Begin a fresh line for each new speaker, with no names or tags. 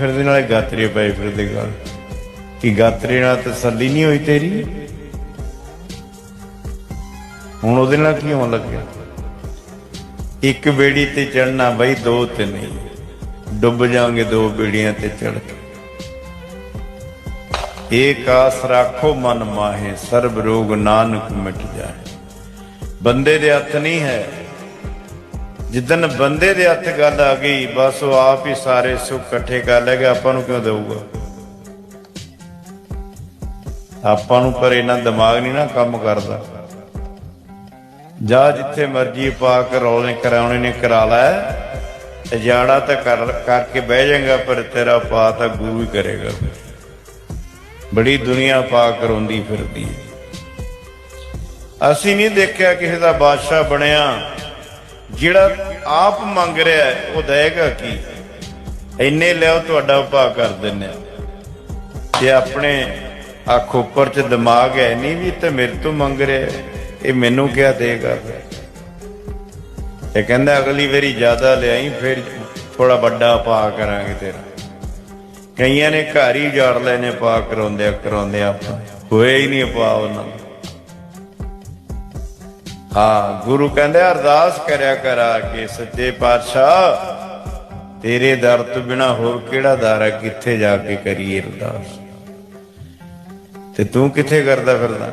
ਫਿਰਦੇ ਨਾਲੇ ਗਾਤਰੇ ਪਏ ਫਿਰਦੇ ਗੱਲ। ਕਿ ਗਾਤਰੇ ਨਾਲ ਤਸੱਲੀ ਨਹੀਂ ਹੋਈ ਤੇਰੀ? ਹੁਣ ਉਹਦੇ ਨਾਲ ਕੀ ਹੋਣ ਲੱਗਿਆ? ਇੱਕ ਬੇੜੀ ਤੇ ਚੜਨਾ ਬਈ, ਦੋ ਤੇ ਨਹੀਂ। ਡੁੱਬ ਜਾਾਂਗੇ ਦੋ ਬੇੜੀਆਂ ਤੇ ਚੜ ਕੇ। ਏਕ ਆਸ ਰਾਖੋ ਮਨ ਮਾਹੇ, ਸਰਬ ਰੋਗ ਨਾਨਕ ਮਿਟ ਜਾਏ। ਬੰਦੇ ਦੇ ਹੱਥ ਨਹੀਂ ਹੈ। ਜਿੱਦਨ ਬੰਦੇ ਦੇ ਹੱਥ ਗੱਲ ਆ ਗਈ, ਬਸ ਉਹ ਆਪ ਹੀ ਸਾਰੇ ਸੁੱਖ ਇਕੱਠੇ ਕਰ ਲੇਗਾ ਆਪਾਂ ਨੂੰ ਕਿਉਂ ਦੇਊਗਾ? ਆਪਾਂ ਨੂੰ ਪਰ ਇਹਨਾਂ ਦਿਮਾਗ ਨਹੀਂ ਨਾ ਕੰਮ ਕਰਦਾ। ਜਾ ਜਿੱਥੇ ਮਰਜ਼ੀ ਪਾ ਕੇ ਰੌਲੇ ਕਰਾਉਣੇ ਨੇ, ਕਰਾ ਲੈ। ਤੇ ਜਾੜਾ ਤਾਂ ਕਰ, ਕਰਕੇ ਬਹਿ ਜਾਏਗਾ, ਪਰ ਤੇਰਾ ਪਾ ਤਾਂ ਗੁਰੂ ਹੀ ਕਰੇਗਾ। ਬੜੀ ਦੁਨੀਆ ਪਾ ਕਰਾਉਂਦੀ ਫਿਰਦੀ ਹੈ। ਅਸੀਂ ਨਹੀਂ ਦੇਖਿਆ ਕਿਸੇ ਦਾ ਬਾਦਸ਼ਾਹ ਬਣਿਆ। ਜਿਹੜਾ ਆਪ ਮੰਗ ਰਿਹਾ ਉਹ ਦੇਗਾ ਕੀ? ਇੰਨੇ ਲਿਆਓ, ਤੁਹਾਡਾ ਭਾ ਕਰ ਦਿੰਨੇ ਤੇ ਆਪਣੇ ਅੱਖ ਉੱਪਰ ਚ ਦਿਮਾਗ ਹੈ ਨਹੀਂ ਵੀ ਤੇ ਮੇਰੇ ਤੋਂ ਮੰਗ ਰਿਹਾ ਇਹ ਮੈਨੂੰ ਕਿਆ ਦੇਗਾ ਇਹ ਕਹਿੰਦਾ, ਅਗਲੀ ਵਾਰੀ ਜ਼ਿਆਦਾ ਲਿਆਈ, ਫਿਰ ਥੋੜਾ ਵੱਡਾ ਪਾ ਕਰਾਂਗੇ ਤੇਰਾ। ਕਈਆਂ ਨੇ ਘਰ ਹੀ ਜਾੜ ਲੈਨੇ ਪਾ ਕਰਾਉਂਦੇ ਕਰਾਉਂਦੇ ਆਪਾਂ ਹੋਏ ਹੀ ਨਹੀਂ ਪਾ ਉਹਨਾਂ ਦਾ। ਹਾਂ ਗੁਰੂ ਕਹਿੰਦੇ, ਅਰਦਾਸ ਕਰਿਆ ਕਰਾ ਕੇ ਸੱਚੇ ਪਾਤਸ਼ਾਹ। ਤੇਰੇ ਦਰ ਤੋਂ ਬਿਨਾ ਹੋਰ ਕਿਹੜਾ ਦਰ ਹੈ ਕਿੱਥੇ ਜਾ ਕੇ ਕਰੀਏ ਅਰਦਾਸ? ਤੇ ਤੂੰ ਕਿੱਥੇ ਕਰਦਾ ਫਿਰਦਾ?